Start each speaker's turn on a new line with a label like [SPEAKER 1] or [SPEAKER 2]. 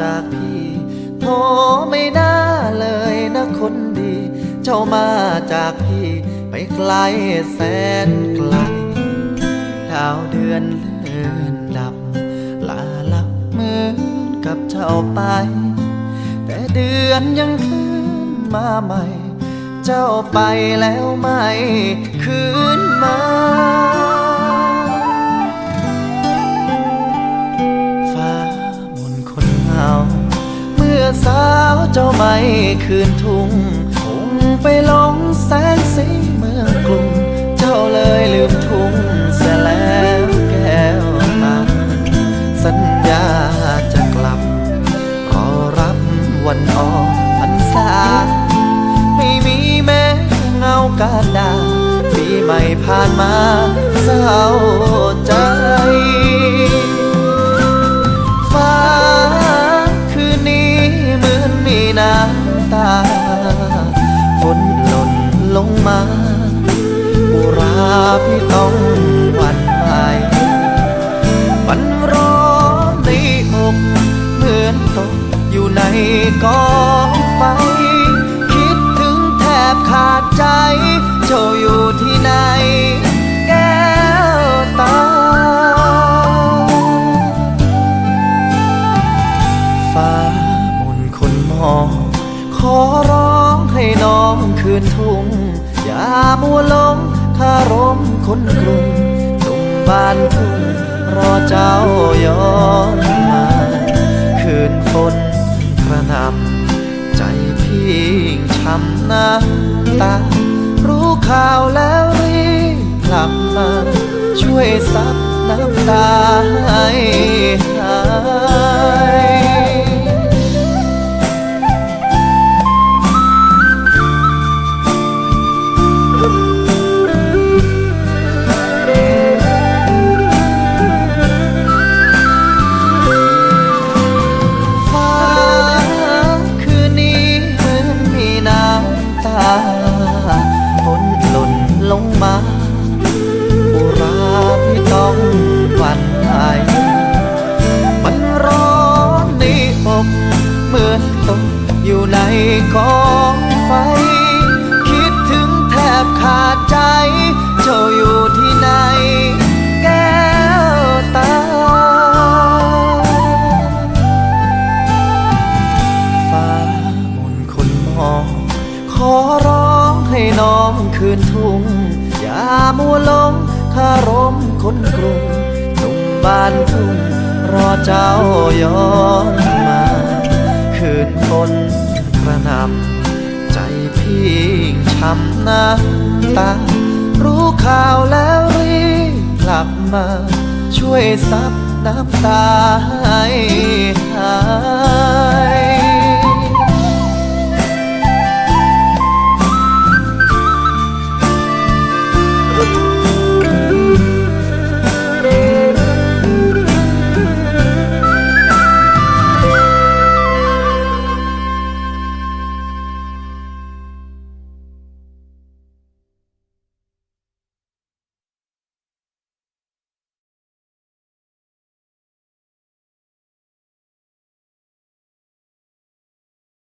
[SPEAKER 1] จากพี่โทรไม่น่าเลยนะคนดี เจ้ามาจากพี่ไปไกลแสนไกล ดาวเดือนเลื่อนดับ ลาลับเหมือนกับเจ้าไป แต่เดือนยังคลื่นมาใหม่ เจ้าไปแล้วไม่คืนมา สาวเจ้าไม่คืนทุ่งคงไปหลงแสงสีเมืองกรุง เจ้าเลยลืมทุ่งเสียแล้วแก้วตาสัญญาจะกลับรอรับวันออกพรรษา ไม่มีแม้เงากาดาปีใหม่ผ่านมาเศร้า พี่ต้องหวันไหวมันร้อนในอกเหมือนตกอยู่ในกองไฟ คิดถึงแทบขาดใจ เจ้าอยู่ที่ไหนแก้วตา ฟ้ามนคนมองขอร้องให้น้องคืนทุ่งอย่ามัวลงารมคนกรุงหนุ่มบ้านทุ่งรอเจ้าย้อนมา คืนฝนกระหนำใจพี่ช้ำน้ำตา รู้ข่าวแล้วรีบกลับมา ช่วยซับน้ำตาให้หาย คืนทุ่ง อย่ามัวลงคารมคนกรุงหนุ่มบ้านทุ่ง รอเจ้าย้อนมา คืนฝนกระหนำใจพี่ช้ำน้ำตา รู้ข่าวแล้วรีบกลับมา ช่วยซับน้ำตาให้หาย